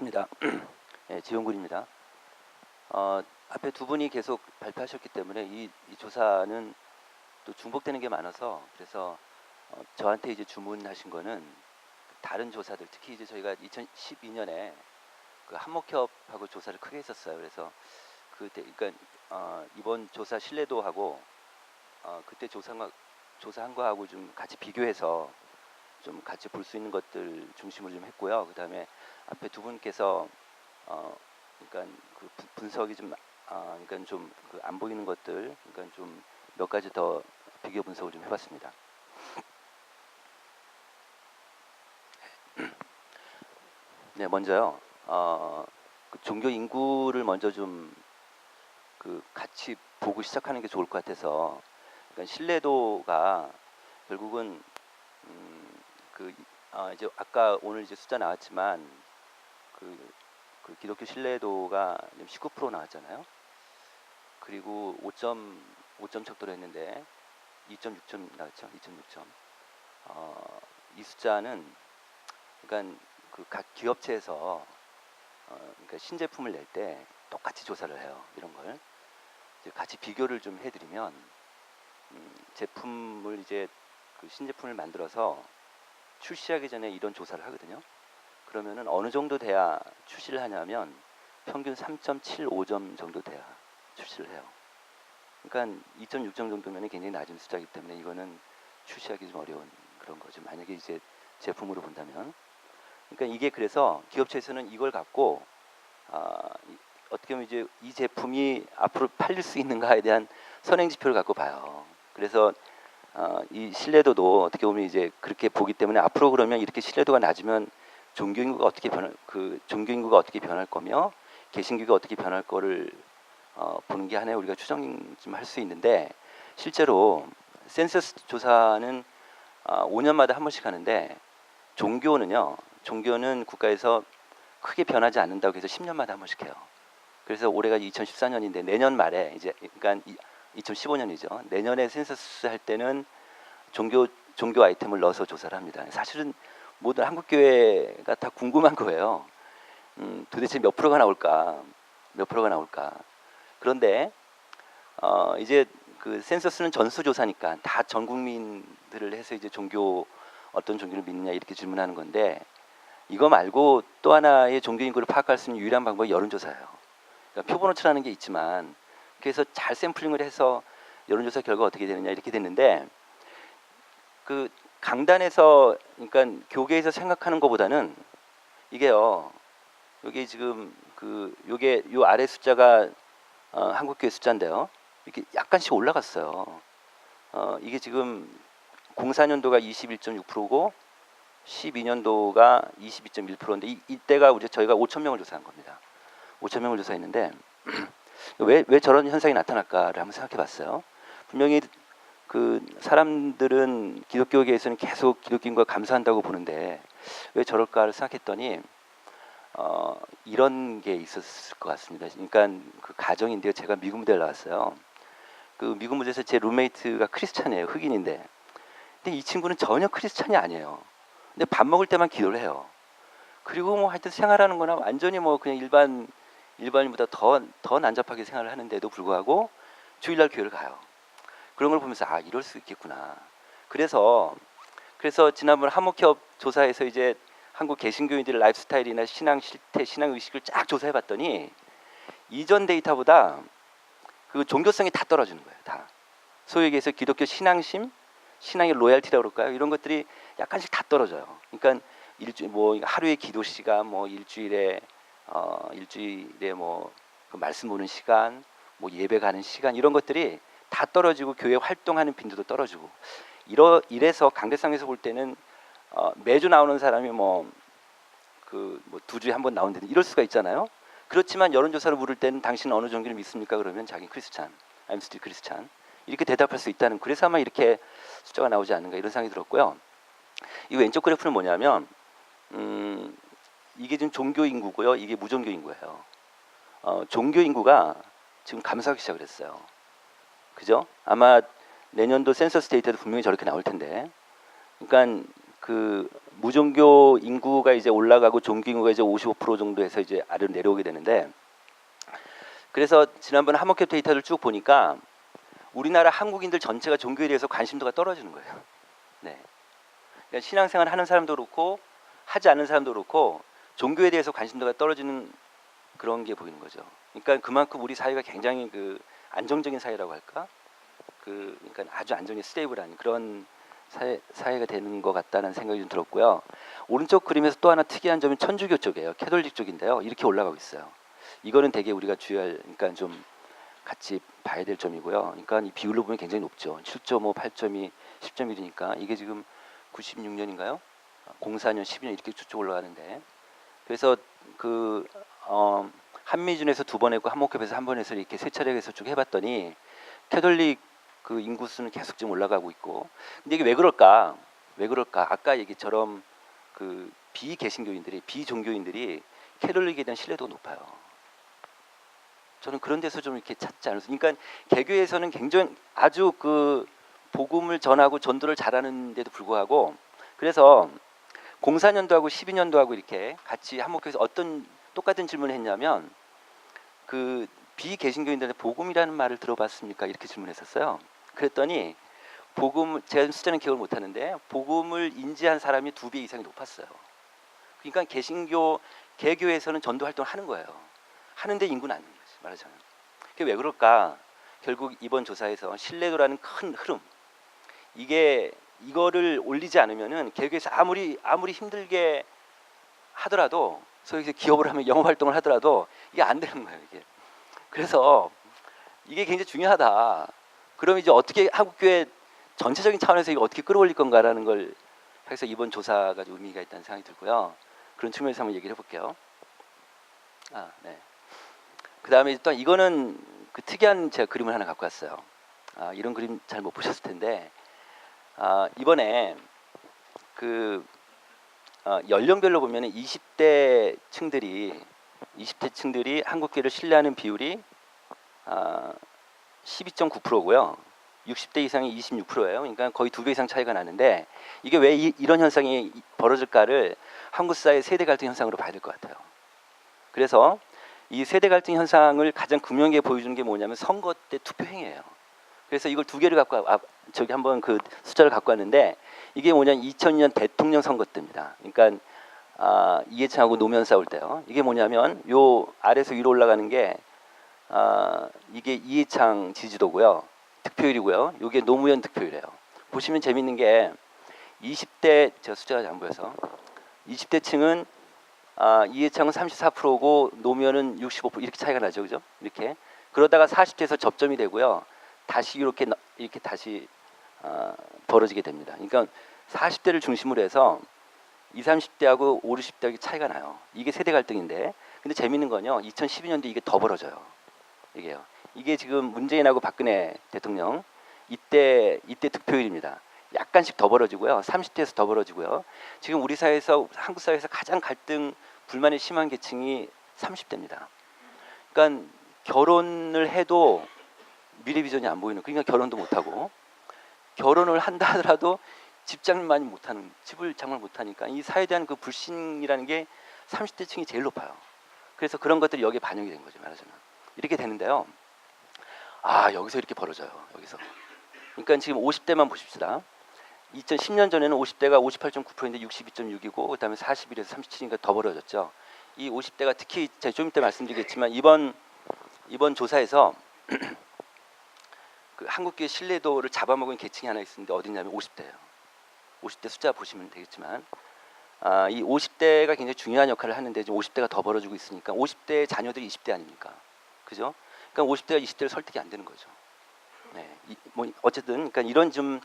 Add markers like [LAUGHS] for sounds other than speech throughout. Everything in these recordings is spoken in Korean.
반갑습니다. [CLEARS THROAT] 예, 지용군입니다. 어, 앞에 두 분이 계속 발표하셨기 때문에 이, 이 조사는 또 중복되는 게 많아서 그래서 어, 저한테 이제 주문하신 거는 다른 조사들 특히 이제 저희가 2012년에 그 한목협하고 조사를 크게 했었어요. 그래서 그때 그러니까 어, 이번 조사 신뢰도하고 어, 그때 조사한 거 조사한 거하고 좀 같이 비교해서 좀 같이 볼 수 있는 것들 중심으로 좀 했고요. 그다음에 앞에 두 분께서 어 그러니까 그 분- 분석이 좀 아, 그러니까 좀그안 보이는 것들 그러니까 좀 몇 가지 더 비교 분석을 좀 해봤습니다. [CLEARS THROAT] 네, 먼저요. 어, 그 종교 인구를 먼저 좀 그 같이 보고 시작하는 게 좋을 것 같아서 그러니까 신뢰도가 결국은 음, 그 아, 이제 아까 오늘 이제 숫자 나왔지만 그, 그 기독교 신뢰도가 지금 19% 나왔잖아요. 그리고 5점 5점 척도로 했는데 2.6점 나왔죠. 2.6점. 어, 이 숫자는 그러니까 그 각 기업체에서 어, 그러니까 신제품을 낼 때 똑같이 조사를 해요. 이런 걸 이제 같이 비교를 좀 해드리면 음, 제품을 이제 그 신제품을 만들어서 출시하기 전에 이런 조사를 하거든요. 그러면은 어느 정도 돼야 출시를 하냐면 평균 3.75점 정도 돼야 출시를 해요. 그러니까 2.6점 정도면 굉장히 낮은 숫자이기 때문에 이거는 출시하기 좀 어려운 그런 거죠. 만약에 이제 제품으로 본다면. 그러니까 이게 그래서 기업체에서는 이걸 갖고 아, 이- 어떻게 보면 이제 이 제품이 앞으로 팔릴 수 있는가에 대한 선행 지표를 갖고 봐요. 그래서 어, 이 신뢰도도 어떻게 보면 이제 그렇게 보기 때문에 앞으로 그러면 이렇게 신뢰도가 낮으면 종교 인구가 어떻게 변할 그 종교 인구가 어떻게 변할 거며 개신교가 어떻게 변할 거를 어, 보는 게 하나의 우리가 추정 좀 할 수 있는데 실제로 센서스 조사는 어, 5년마다 한 번씩 하는데 종교는요 종교는 국가에서 크게 변하지 않는다고 해서 10년마다 한 번씩 해요. 그래서 올해가 2014년인데 내년 말에 이제 그러니까 2015년이죠. 내년에 센서스 할 때는 종교 종교 아이템을 넣어서 조사를 합니다. 사실은 모든 한국 교회가 다 궁금한 거예요. 음, 도대체 몇 프로가 나올까? 몇 프로가 나올까? 그런데 어, 이제 그 센서스는 전수조사니까 다 전 국민들을 해서 이제 종교 어떤 종교를 믿느냐 이렇게 질문하는 건데 이거 말고 또 하나의 종교 인구를 파악할 수 있는 유일한 방법이 여론조사예요. 그러니까 표본오차라는 게 있지만 그래서 잘 샘플링을 해서 여론조사 결과 어떻게 되느냐 이렇게 됐는데 그 강단에서 그러니까 교계에서 생각하는 것보다는 이게요. 여기 지금 그 요게 요 아래 숫자가 어, 한국 교회 숫자인데요. 이렇게 약간씩 올라갔어요. 어, 이게 지금 04년도가 21.6%고 12년도가 22.1%인데 이, 이때가 이제 저희가 5천 명을 조사한 겁니다. 5천 명을 조사했는데 [CLEARS THROAT] 왜, 왜 저런 현상이 나타날까를 한번 생각해 봤어요. 분명히 그 사람들은 기독교계에서는 계속 기독교인과 감사한다고 보는데 왜 저럴까를 생각했더니 어, 이런 게 있었을 것 같습니다. 그러니까 그 가정인데요. 제가 미국 무대를 나왔어요. 그 미국 무대에서 제 룸메이트가 크리스찬이에요. 흑인인데. 근데 이 친구는 전혀 크리스찬이 아니에요. 근데 밥 먹을 때만 기도를 해요. 그리고 뭐 하여튼 생활하는 거나 완전히 뭐 그냥 일반 일반인보다 더 더 난잡하게 생활을 하는데도 불구하고 주일날 교회를 가요. 그런 걸 보면서 아 이럴 수 있겠구나. 그래서 그래서 지난번 한목협 조사에서 이제 한국 개신교인들의 라이프 스타일이나 신앙 실태, 신앙 의식을 쫙 조사해 봤더니 이전 데이터보다 그 종교성이 다 떨어지는 거예요. 다. 소위 얘기해서 기독교 신앙심, 신앙의 로얄티라고 그럴까요? 이런 것들이 약간씩 다 떨어져요. 그러니까 일주 뭐 하루의 기도 시간, 뭐 일주일에 어 일주일에 뭐 그 말씀 보는 시간, 뭐 예배 가는 시간 이런 것들이 다 떨어지고 교회 활동하는 빈도도 떨어지고 이러 이래서 강대상에서 볼 때는 어, 매주 나오는 사람이 뭐 그 뭐 두 주에 한 번 나온다든 이럴 수가 있잖아요. 그렇지만 여론조사를 물을 때는 당신은 어느 종교를 믿습니까? 그러면 자기 크리스찬, I'm still 크리스찬 이렇게 대답할 수 있다는 그래서 아마 이렇게 숫자가 나오지 않는가 이런 생각이 들었고요. 이 왼쪽 그래프는 뭐냐면 음, 이게 지금 종교 인구고요. 이게 무종교 인구예요. 어, 종교 인구가 지금 감소하기 시작을 했어요. 그죠? 아마 내년도 센서스 데이터도 분명히 저렇게 나올 텐데. 그러니까 그 무종교 인구가 이제 올라가고 종교 인구가 이제 55% 정도에서 이제 아래로 내려오게 되는데 그래서 지난번 한목회 데이터를 쭉 보니까 우리나라 한국인들 전체가 종교에 대해서 관심도가 떨어지는 거예요. 네. 그러니까 신앙생활 하는 사람도 그렇고 하지 않는 사람도 그렇고 종교에 대해서 관심도가 떨어지는 그런 게 보이는 거죠. 그러니까 그만큼 우리 사회가 굉장히 그 안정적인 사회라고 할까? 그 그러니까 아주 안정이 스테이블한 그런 사회, 사회가 되는 것 같다는 생각이 좀 들었고요. 오른쪽 그림에서 또 하나 특이한 점은 천주교 쪽이에요. 캐톨릭 쪽인데요. 이렇게 올라가고 있어요. 이거는 되게 우리가 주의할, 그러니까 좀 같이 봐야 될 점이고요. 그러니까 이 비율로 보면 굉장히 높죠. 7.5, 8.2, 10.1이니까 이게 지금 96년인가요? 04년, 12년 이렇게 쭉쭉 올라가는데 그래서 그 어, 한미준에서 두 번 했고 한목협에서 한 번 해서 이렇게 세 차례 해서 쭉 해봤더니 캐톨릭 그 인구 수는 계속 지금 올라가고 있고 근데 이게 왜 그럴까? 왜 그럴까? 아까 얘기처럼 그 비개신교인들이 비종교인들이 캐톨릭에 대한 신뢰도가 높아요. 저는 그런 데서 좀 이렇게 찾지 않았어요. 그러니까 개교에서는 굉장히 아주 그 복음을 전하고 전도를 잘하는데도 불구하고 그래서 04년도하고 12년도하고 이렇게 같이 한목교에서 어떤 똑같은 질문을 했냐면 그 비개신교인들한테 복음이라는 말을 들어봤습니까? 이렇게 질문했었어요. 그랬더니 복음 제가 숫자는 기억을 못 하는데 복음을 인지한 사람이 두 배 이상이 높았어요. 그러니까 개신교 개교에서는 전도 활동을 하는 거예요. 하는데 인구는 안 거지 말하자면. 그게 왜 그럴까? 결국 이번 조사에서 신뢰도라는 큰 흐름 이게 이거를 올리지 않으면은 개교에서 아무리 아무리 힘들게 하더라도 소위 기업을 하면 영업 활동을 하더라도 이게 안 되는 거예요 이게. 그래서 이게 굉장히 중요하다. 그럼 이제 어떻게 한국 교회 전체적인 차원에서 이거 어떻게 끌어올릴 건가라는 걸 해서 이번 조사가 좀 의미가 있다는 생각이 들고요. 그런 측면에서 한번 얘기를 해볼게요. 아, 네. 그 다음에 또 이거는 그 특이한 제가 그림을 하나 갖고 왔어요. 아, 이런 그림 잘 못 보셨을 텐데 아, 이번에 그 어, 연령별로 보면 20대 층들이 20대 층들이 한국계를 신뢰하는 비율이 아, 12.9%고요. 60대 이상이 26%예요. 그러니까 거의 두 배 이상 차이가 나는데 이게 왜 이, 런 현상이 벌어질까를 한국 사회 세대 갈등 현상으로 봐야 될 것 같아요. 그래서 이 세대 갈등 현상을 가장 극명하게 보여주는 게 뭐냐면 선거 때 투표 행위예요. 그래서 이걸 두 개를 갖고 와, 아, 저기 한번 그 숫자를 갖고 왔는데 이게 뭐냐면 2002년 대통령 선거 때입니다. 그러니까 아, 이해창하고 노무현 싸울 때요. 이게 뭐냐면 요 아래서 위로 올라가는 게 아, 이게 이해창 지지도고요. 득표율이고요. 이게 노무현 득표율이에요. 보시면 재밌는 게 20대 제가 숫자가 안 보여서 20대 층은 아, 이해창은 34%고 노무현은 65% 이렇게 차이가 나죠, 그죠? 이렇게 그러다가 40대에서 접점이 되고요. 다시 이렇게 너- 이렇게 다시 아, 벌어지게 됩니다. 그러니까 40대를 중심으로 해서 20, 30대하고 5, 60대하고 차이가 나요. 이게 세대 갈등인데 근데 재밌는 건요. 2012년도 이게 더 벌어져요. 이게요. 이게 지금 문재인하고 박근혜 대통령 이때 이때 득표율입니다. 약간씩 더 벌어지고요. 30대에서 더 벌어지고요. 지금 우리 사회에서 한국 사회에서 가장 갈등 불만이 심한 계층이 30대입니다. 그러니까 결혼을 해도 미래 비전이 안 보이는 그러니까 결혼도 못 하고 결혼을 한다 하더라도 집 장만이 못하는 집을 장만 못하니까 이 사회에 대한 그 불신이라는 게 30대 층이 제일 높아요. 그래서 그런 것들이 여기에 반영이 된 거죠 말하자면 이렇게 되는데요. 아 여기서 이렇게 벌어져요 여기서. 그러니까 지금 50대만 보십시다. 2010년 전에는 50대가 58.9%인데 62.6이고 그다음에 41에서 37이니까 더 벌어졌죠. 이 50대가 특히 제가 좀 이따 말씀드리겠지만 이번 이번 조사에서 [CLEARS THROAT] 그 한국계 신뢰도를 잡아먹은 계층이 하나 있는데 어디냐면 50대예요. 50대 숫자 보시면 되겠지만 아, 이 50대가 굉장히 중요한 역할을 하는데 지금 50대가 더 벌어지고 있으니까 50대 자녀들이 20대 아닙니까? 그죠? 그러니까 50대가 20대를 설득이 안 되는 거죠. 네, 이, 뭐 어쨌든 그러니까 이런 좀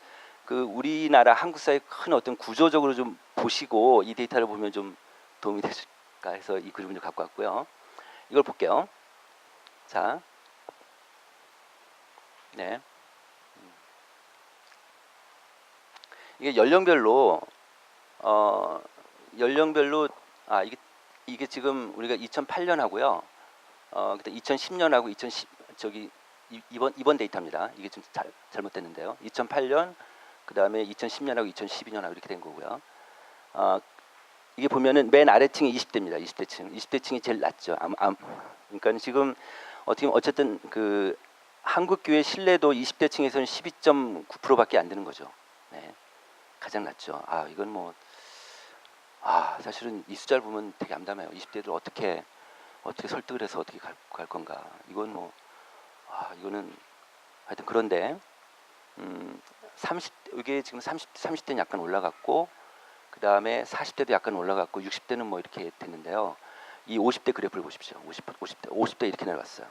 그 우리나라 한국 사회 큰 어떤 구조적으로 좀 보시고 이 데이터를 보면 좀 도움이 되실까 해서 이 그림을 좀 갖고 왔고요. 이걸 볼게요. 자, 네. 음. 이게 연령별로 어 연령별로 아 이게 이게 지금 우리가 2008년 하고요. 어 그때 2010년하고 2010 저기 이- 이번 이번 데이터입니다. 이게 좀 잘, 잘못됐는데요. 2008년 그다음에 2010년하고 2012년하고 이렇게 된 거고요. 어, 이게 보면은 맨 아래층이 20대입니다. 20대층. 20대층이 제일 낮죠. 암, 암. 그러니까 지금 어떻게 어쨌든 그 한국 교회 신뢰도 20대 층에서는 12.9%밖에 안 되는 거죠. 네. 가장 낮죠. 아, 이건 뭐 아, 사실은 이 숫자를 보면 되게 암담해요. 20대들 어떻게 어떻게 설득을 해서 어떻게 갈, 갈 건가? 이건 뭐 아, 이거는 하여튼 그런데 음, 30 이게 지금 30 30대는 약간 올라갔고 그 다음에 40대도 약간 올라갔고 60대는 뭐 이렇게 됐는데요. 이 50대 그래프를 보십시오. 50 50대 50대 이렇게 내려갔어요.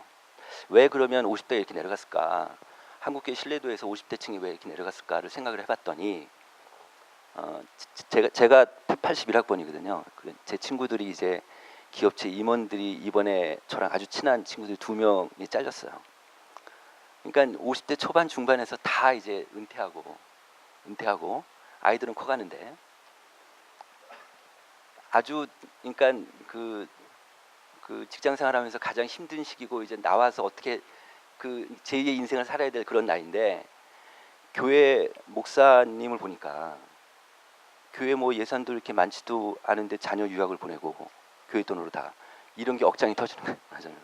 왜 그러면 50대 이렇게 내려갔을까? 한국교회 신뢰도에서 50대층이 왜 이렇게 내려갔을까를 생각을 해봤더니 어, 제- 제가 제가 81학번이거든요. 제 친구들이 이제 기업체 임원들이 이번에 저랑 아주 친한 친구들 두 명이 잘렸어요. 그러니까 50대 초반 중반에서 다 이제 은퇴하고 은퇴하고 아이들은 커가는데 아주 그러니까 그, 그 직장 생활하면서 가장 힘든 시기고 이제 나와서 어떻게 그 제2의 인생을 살아야 될 그런 나이인데 교회 목사님을 보니까 교회 뭐 예산도 이렇게 많지도 않은데 자녀 유학을 보내고 교회 돈으로 다 이런 게 억장이 터지는 거예요. 맞아요.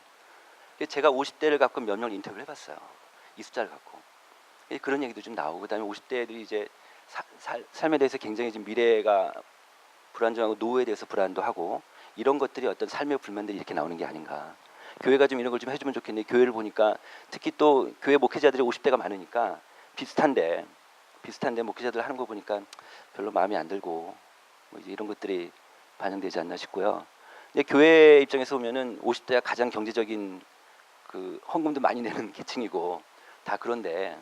제가 50대를 갖고 몇명 인터뷰를 해봤어요. 이 숫자를 갖고 예, 그런 얘기도 좀 나오고 그다음에 50대들이 이제 사- 살, 삶에 대해서 굉장히 지금 미래가 불안정하고 노후에 대해서 불안도 하고 이런 것들이 어떤 삶의 불만들이 이렇게 나오는 게 아닌가. 교회가 좀 이런 걸 좀 해주면 좋겠는데 교회를 보니까 특히 또 교회 목회자들이 50대가 많으니까 비슷한데 비슷한데 목회자들 하는 거 보니까 별로 마음에 안 들고 뭐 이제 이런 것들이 반영되지 않나 싶고요. 근데 교회 입장에서 보면은 50대가 가장 경제적인 그 헌금도 많이 내는 [LAUGHS] 계층이고 다 그런데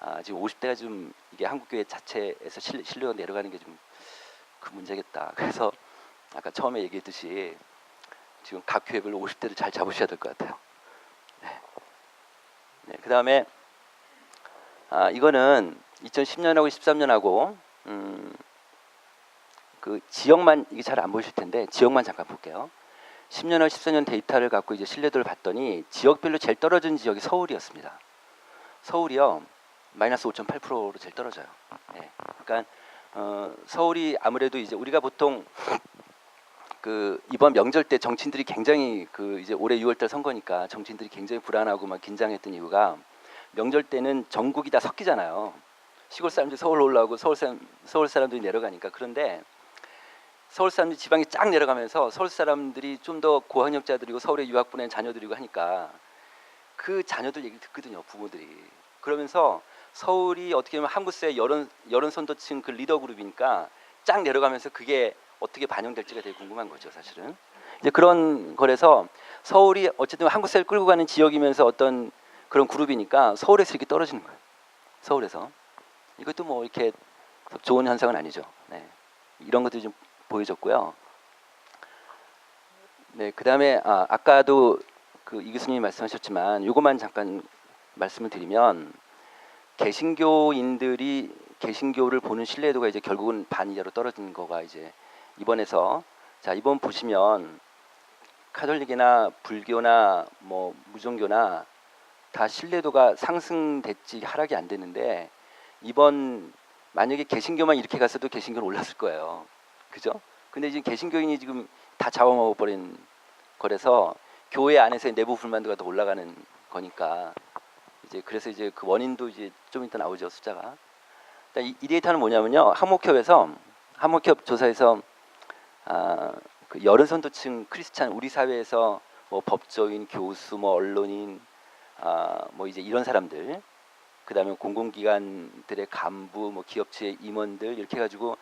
아, 지금 50대가 좀 이게 한국 교회 자체에서 실, 신뢰가 내려가는 게 좀 그 문제겠다. 그래서 아까 처음에 얘기했듯이 지금 각 교회별로 50대를 잘 잡으셔야 될 것 같아요. 네. 네, 그 다음에 아, 이거는 2010년하고 13년하고 음, 그 지역만 이게 잘 안 보이실 텐데 지역만 잠깐 볼게요. 10년하고 14년 데이터를 갖고 이제 신뢰도를 봤더니 지역별로 제일 떨어진 지역이 서울이었습니다. 서울이요 마이너스 5.8%로 제일 떨어져요. 예. 그러니까 어, 서울이 아무래도 이제 우리가 보통 그 이번 명절 때 정치인들이 굉장히 그 이제 올해 6월달 선거니까 정치인들이 굉장히 불안하고 막 긴장했던 이유가 명절 때는 전국이 다 섞이잖아요. 시골 사람들이 서울 올라오고 서울 사람 서울 사람들이 내려가니까 그런데 서울 사람들이 지방에 쫙 내려가면서 서울 사람들이 좀 더 고학력자들이고 서울에 유학 보낸 자녀들이고 하니까 그 자녀들 얘기를 듣거든요 부모들이 그러면서 서울이 어떻게 보면 한국사의 여론 여론 선도층 그 리더 그룹이니까 쫙 내려가면서 그게 어떻게 반영될지가 되게 궁금한 거죠 사실은. 이제 그런 거래서 서울이 어쨌든 한국사를 끌고 가는 지역이면서 어떤 그런 그룹이니까 서울에서 이렇게 떨어지는 거예요. 서울에서. 이것도 뭐 이렇게 좋은 현상은 아니죠. 네. 이런 것들이 좀 보여졌고요. 네 그다음에 아, 아까도 그 이 교수님이 말씀하셨지만 이것만 잠깐 말씀을 드리면 개신교인들이 개신교를 보는 신뢰도가 이제 결국은 반 이하로 떨어진 거가 이제 이번에서 자 이번 보시면 카톨릭이나 불교나 뭐 무종교나 다 신뢰도가 상승됐지 하락이 안 되는데 이번 만약에 개신교만 이렇게 갔어도 개신교는 올랐을 거예요. 그죠? 근데 지금 개신교인이 지금 다 잡아먹어 버린 거라서 교회 안에서의 내부 불만도가 더 올라가는 거니까 이제 그래서 이제 그 원인도 이제 좀 이따 나오죠 숫자가. 일단 이, 이 데이터는 뭐냐면요 한목협에서 한목협 조사에서 아, 그 여론 선도층 크리스찬 우리 사회에서 뭐 법조인, 교수, 뭐 언론인, 아, 뭐 이제 이런 사람들, 그다음에 공공기관들의 간부, 뭐 기업체 임원들 이렇게 해가지고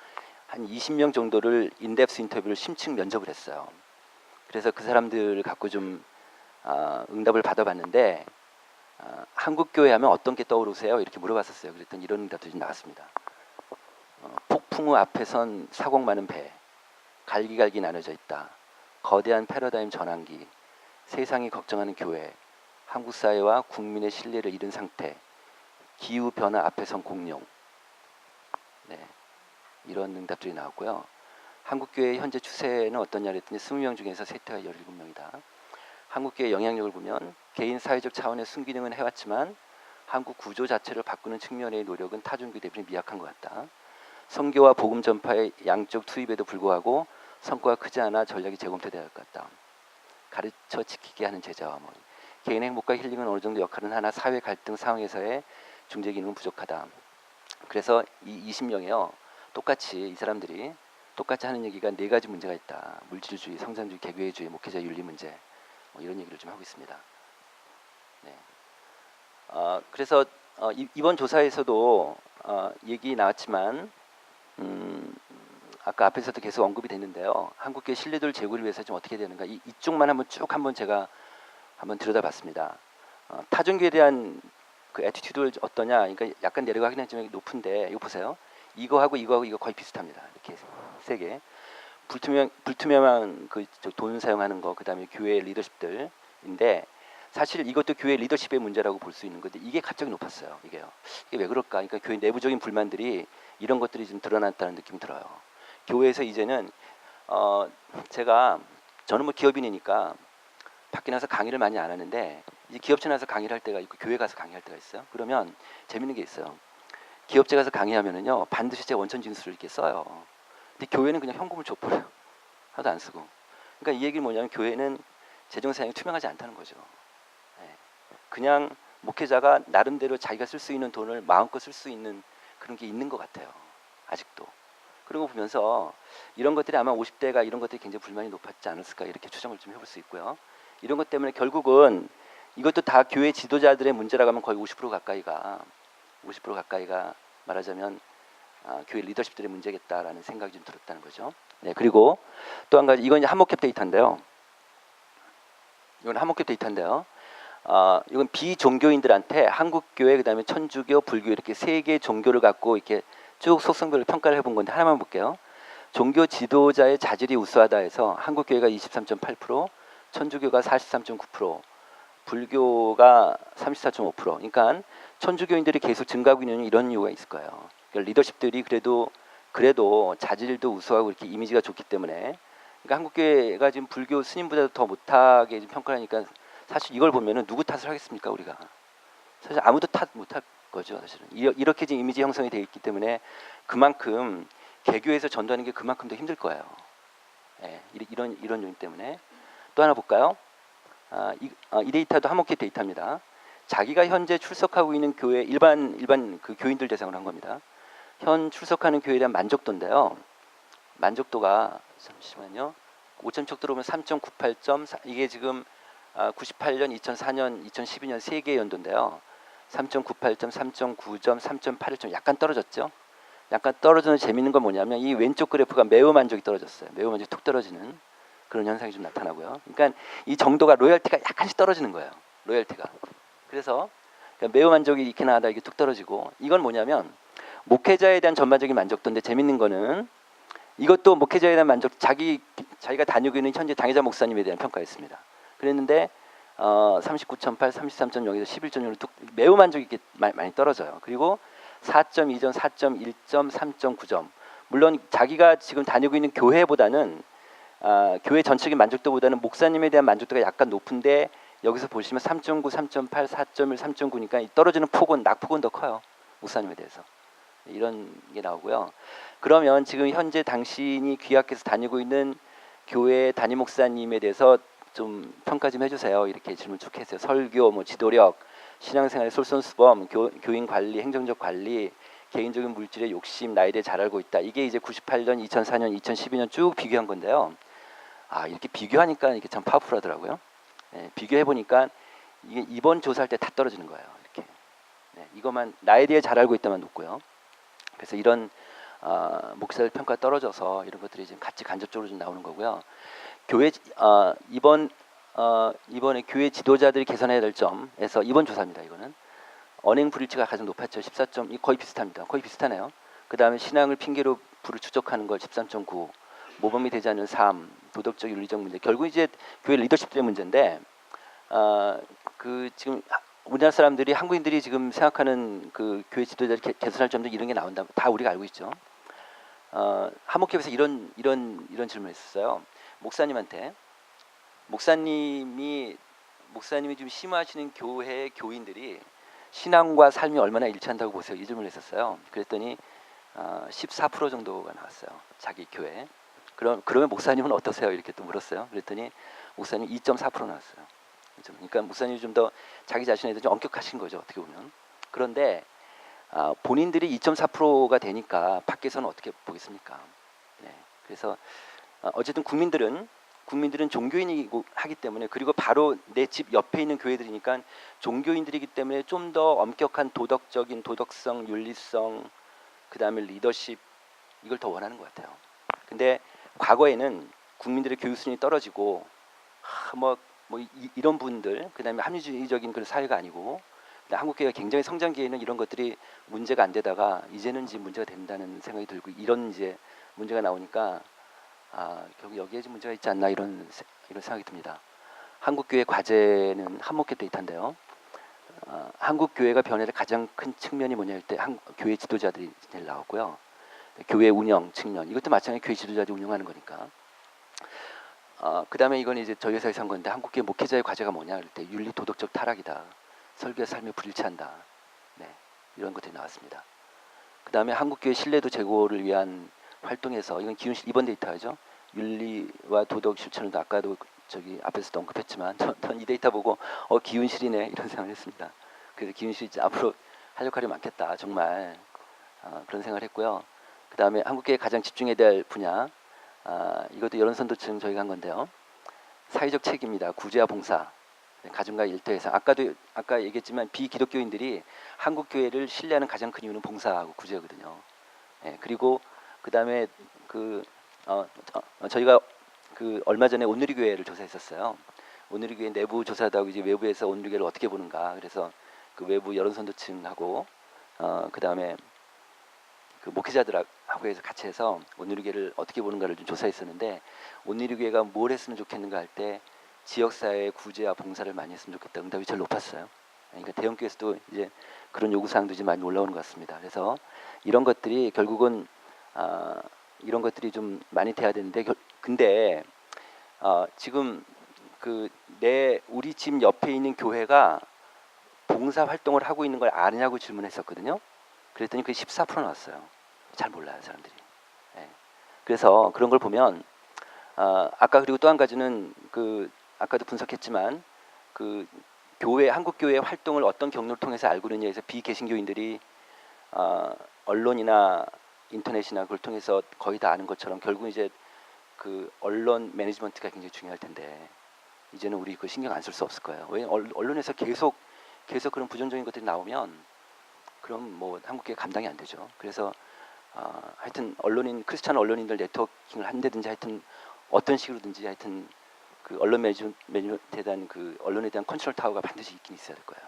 한 20명 정도를 인덱스 인터뷰를 심층 면접을 했어요. 그래서 그 사람들을 갖고 좀 아, 응답을 받아봤는데 아, 한국 교회 하면 어떤 게 떠오르세요? 이렇게 물어봤었어요. 그랬더니 이런 응답들이 좀 나왔습니다. 어, 폭풍 우 앞에 선 사공 많은 배, 갈기갈기 나눠져 있다. 거대한 패러다임 전환기, 세상이 걱정하는 교회, 한국 사회와 국민의 신뢰를 잃은 상태, 기후 변화 앞에 선 공룡. 네, 이런 응답들이 나왔고요. 한국 교회의 현재 추세는 어떠냐 그랬더니 20명 중에서 세태가 17명이다. 한국 교회의 영향력을 보면 개인 사회적 차원의 순기능은 해왔지만 한국 구조 자체를 바꾸는 측면의 노력은 타종교 대비 미약한 것 같다. 선교와 복음 전파의 양쪽 투입에도 불구하고 성과가 크지 않아 전략이 재검토돼야 할 것 같다. 가르쳐 지키게 하는 제자와 뭐 개인 행복과 힐링은 어느 정도 역할은 하나 사회 갈등 상황에서의 중재 기능은 부족하다. 그래서 이 20명이요 똑같이 이 사람들이 똑같이 하는 얘기가 네 가지 문제가 있다. 물질주의, 성장주의, 개교회주의, 목회자 윤리 문제 뭐 이런 얘기를 좀 하고 있습니다. 네. 어, 그래서 어, 이, 이번 조사에서도 어, 얘기 나왔지만 음, 아까 앞에서도 계속 언급이 됐는데요. 한국계 신뢰도를 제고를 위해서 좀 어떻게 되는가 이, 이쪽만 한번 쭉 한번 제가 한번 들여다봤습니다. 어, 타종교에 대한 그 애티튜드를 어떠냐? 그러니까 약간 내려가긴 하지만 높은데 이거 보세요. 이거하고 이거하고 이거 거의 비슷합니다. 이렇게 세 개. 불투명 불투명한 그 돈 사용하는 거 그다음에 교회 리더십들인데 사실 이것도 교회 리더십의 문제라고 볼 수 있는 건데 이게 갑자기 높았어요. 이게요. 이게 왜 그럴까? 그러니까 교회 내부적인 불만들이 이런 것들이 좀 드러났다는 느낌이 들어요. 교회에서 이제는 어 제가 저는 뭐 기업인이니까 밖에 나서 강의를 많이 안 하는데 이제 기업체 나서 강의를 할 때가 있고 교회 가서 강의할 때가 있어요. 그러면 재밌는 게 있어요. 기업체 가서 강의하면은요 반드시 제 원천 징수를 이렇게 써요. 근데 교회는 그냥 현금을 줘버려요. 하나도 안 쓰고. 그러니까 이 얘기는 뭐냐면 교회는 재정 사용이 투명하지 않다는 거죠. 예. 그냥 목회자가 나름대로 자기가 쓸 수 있는 돈을 마음껏 쓸 수 있는 그런 게 있는 것 같아요. 아직도. 그런 거 보면서 이런 것들이 아마 50대가 이런 것들이 굉장히 불만이 높았지 않았을까 이렇게 추정을 좀 해볼 수 있고요. 이런 것 때문에 결국은 이것도 다 교회 지도자들의 문제라고 하면 거의 50% 가까이가 50% 가까이가 말하자면 아, 교회 리더십들의 문제겠다라는 생각이 좀 들었다는 거죠. 네, 그리고 또 한 가지 이건 한목캡 데이터인데요. 이건 한목캡 데이터인데요. 아, 이건 비종교인들한테 한국 교회 그다음에 천주교, 불교 이렇게 세 개 종교를 갖고 이렇게 쭉 속성별로 평가를 해본 건데 하나만 볼게요. 종교 지도자의 자질이 우수하다 해서 한국 교회가 23.8%, 천주교가 43.9%, 불교가 34.5%. 그러니까 천주교인들이 계속 증가하고 있는 이런 이유가 있을 거예요. 그러니까 리더십들이 그래도 그래도 자질도 우수하고 이렇게 이미지가 좋기 때문에 그러니까 한국 교회가 지금 불교 스님보다도 더 못하게 지금 평가를 하니까 사실 이걸 보면은 누구 탓을 하겠습니까 우리가 사실 아무도 탓 못할 거죠 사실은 이- 이렇게 지금 이미지 형성이 되어 있기 때문에 그만큼 개교에서 전도하는 게 그만큼 더 힘들 거예요. 예, 이- 이런 이런 요인 때문에 또 하나 볼까요? 아, 이, 아, 이 데이터도 한목회 데이터입니다. 자기가 현재 출석하고 있는 교회 일반 일반 그 교인들 대상으로 한 겁니다. 현 출석하는 교회에 대한 만족도인데요. 만족도가 잠시만요. 5천 척 들어오면 3.98점 사- 이게 지금 아, 98년, 2004년, 2012년 세 개 연도인데요. 3.98점, 3.9점, 3.81점 약간 떨어졌죠. 약간 떨어지는 재밌는 건 뭐냐면 이 왼쪽 그래프가 매우 만족이 떨어졌어요. 매우 만족이 툭 떨어지는 그런 현상이 좀 나타나고요. 그러니까 이 정도가 로열티가 약간씩 떨어지는 거예요. 로열티가. 그래서 그러니까 매우 만족이 이렇게 나가다 이게 툭 떨어지고 이건 뭐냐면 목회자에 대한 전반적인 만족도인데 재밌는 거는 이것도 목회자에 대한 만족 자기 자기가 다니고 있는 현재 당회자 목사님에 대한 평가였습니다. 그랬는데 어, 39.8, 33.0에서 11.0로 뚝 매우 만족이 많이, 떨어져요. 그리고 4.2점, 4.1점, 3.9점. 물론 자기가 지금 다니고 있는 교회보다는 아, 교회 전체적인 만족도보다는 목사님에 대한 만족도가 약간 높은데 여기서 보시면 3.9, 3.8, 4.1, 3.9니까 떨어지는 폭은 낙폭은 더 커요. 목사님에 대해서. 이런 게 나오고요. 그러면 지금 현재 당신이 귀하께서 다니고 있는 교회 담임 목사님에 대해서 좀 평가 좀 해주세요. 이렇게 질문 쭉 했어요. 설교, 뭐 지도력, 신앙생활의 솔선수범, 교, 교인 관리, 행정적 관리, 개인적인 물질의 욕심, 나에 대해 잘 알고 있다. 이게 이제 98년, 2004년, 2012년 쭉 비교한 건데요. 아 이렇게 비교하니까 이게 참 파워풀하더라고요. 예, 비교해 보니까 이게 이번 조사할 때 다 떨어지는 거예요. 이렇게 네, 이것만 나에 대해 잘 알고 있다만 높고요. 그래서 이런 어, 목사들 평가 떨어져서 이런 것들이 지금 같이 간접적으로 좀 나오는 거고요. 교회 어, 이번 어, 이번에 교회 지도자들이 개선해야 될 점에서 이번 조사입니다. 이거는 언행 불일치가 가장 높았죠. 14점 이 거의 비슷합니다. 거의 비슷하네요. 그 다음에 신앙을 핑계로 불을 추적하는 걸 13.9 모범이 되지 않는 삶 도덕적 윤리적 문제 결국 이제 교회 리더십들의 문제인데 어, 그 지금 우리나라 사람들이 한국인들이 지금 생각하는 그 교회 지도자를 개- 개선할 점들 이런 게 나온다 다 우리가 알고 있죠. 어, 한목협에서 이런 이런 이런 질문을 했었어요. 목사님한테 목사님이 목사님이 좀 심화하시는 교회 교인들이 신앙과 삶이 얼마나 일치한다고 보세요? 이 질문을 했었어요. 그랬더니 어, 14% 정도가 나왔어요. 자기 교회. 그럼 그러면 목사님은 어떠세요? 이렇게 또 물었어요. 그랬더니 목사님 2.4% 나왔어요. 그러니까 목사님이 좀 더 자기 자신에 대해 좀 엄격하신 거죠. 어떻게 보면. 그런데 아, 본인들이 2.4%가 되니까 밖에서는 어떻게 보겠습니까? 네. 그래서 어, 어쨌든 국민들은 국민들은 종교인이고 하기 때문에 그리고 바로 내 집 옆에 있는 교회들이니까 종교인들이기 때문에 좀 더 엄격한 도덕적인 도덕성, 윤리성, 그 다음에 리더십 이걸 더 원하는 것 같아요. 근데 과거에는 국민들의 교육 수준이 떨어지고 하, 뭐, 뭐 이, 이런 분들 그다음에 합리주의적인 그런 사회가 아니고 한국 교회가 굉장히 성장기에는 이런 것들이 문제가 안 되다가 이제는 이제 문제가 된다는 생각이 들고 이런 이제 문제가 나오니까 아 결국 여기에 좀 문제가 있지 않나 이런 세- 이런 생각이 듭니다. 한국 교회 과제는 한목회 데이터인데요. 아, 한국 교회가 변화될 가장 큰 측면이 뭐냐 할 때 교회 지도자들이 제일 나왔고요. 교회 운영 측면 이것도 마찬가지 교회 지도자들이 운영하는 거니까. 어, 그다음에 이건 이제 저희 회사에서 한 건데 한국 교회 목회자의 과제가 뭐냐 할 때 윤리 도덕적 타락이다. 설교의 삶에 불일치한다. 네, 이런 것들이 나왔습니다. 그 다음에 한국교회 신뢰도 제고를 위한 활동에서 이건 기훈실 이번 데이터죠. 윤리와 도덕 실천을 아까도 저기 앞에서도 언급했지만 전이 데이터 보고 어 기훈실이네 이런 [LAUGHS] 생각을 했습니다. 그래서 기훈실이 이제 앞으로 할 역할이 많겠다 정말 어, 그런 생각을 했고요. 그 다음에 한국교회 가장 집중해야 될 분야 아, 이것도 여론선도층 저희가 한 건데요. 사회적 책임입니다. 구제와 봉사, 네, 가정과 일터에서 아까도 아까 얘기했지만 비기독교인들이 한국 교회를 신뢰하는 가장 큰 이유는 봉사하고 구제거든요. 예, 그리고 그 다음에 그 어, 어, 저희가 그 얼마 전에 온누리 교회를 조사했었어요. 온누리 교회 내부 조사도 하고 이제 외부에서 온누리 교회를 어떻게 보는가. 그래서 그 외부 여론 선도층하고 어, 그 다음에 그 목회자들하고 해서 같이 해서 온누리 교회를 어떻게 보는가를 좀 조사했었는데 온누리 교회가 뭘 했으면 좋겠는가 할 때 지역사회 구제와 봉사를 많이 했으면 좋겠다 응답이 제일 높았어요. 그러니까 대형교회에서도 이제 그런 요구사항도 이제 많이 올라오는 것 같습니다. 그래서 이런 것들이 결국은 아, 이런 것들이 좀 많이 돼야 되는데 결- 근데 어, 지금 그 내 우리 집 옆에 있는 교회가 봉사 활동을 하고 있는 걸 아느냐고 질문했었거든요. 그랬더니 그게 14% 나왔어요. 잘 몰라요 사람들이. 예. 그래서 그런 걸 보면 아, 아까 그리고 또 한 가지는 그 아까도 분석했지만 그 교회 한국 교회 활동을 어떤 경로를 통해서 알고 있느냐에서 비개신교인들이 아, 언론이나 인터넷이나 그걸 통해서 거의 다 아는 것처럼 결국 이제 그 언론 매니지먼트가 굉장히 중요할 텐데 이제는 우리 그 신경 안 쓸 수 없을 거예요. 왜 언- 언론에서 계속 계속 그런 부정적인 것들이 나오면 그럼 뭐 한국계 감당이 안 되죠. 그래서 아, 하여튼 언론인 크리스찬 언론인들 네트워킹을 한다든지 하여튼 어떤 식으로든지 하여튼 그 언론 매니지먼트에 대한 그 언론에 대한 컨트롤 타워가 반드시 있긴 있어야 될 거예요.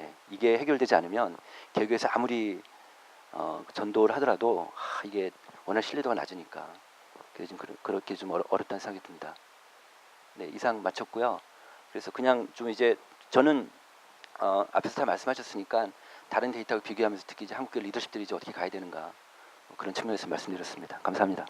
예, 이게 해결되지 않으면 개교에서 아무리 어, 전도를 하더라도 하, 이게 워낙 신뢰도가 낮으니까 그래서 좀 그러, 그렇게 좀 어려, 어렵 다는 생각이 듭니다. 네 이상 마쳤고요. 그래서 그냥 좀 이제 저는 어, 앞에서 다 말씀하셨으니까 다른 데이터와 비교하면서 특히 이제 한국의 리더십들이 이제 어떻게 가야 되는가 뭐 그런 측면에서 말씀드렸습니다. 감사합니다.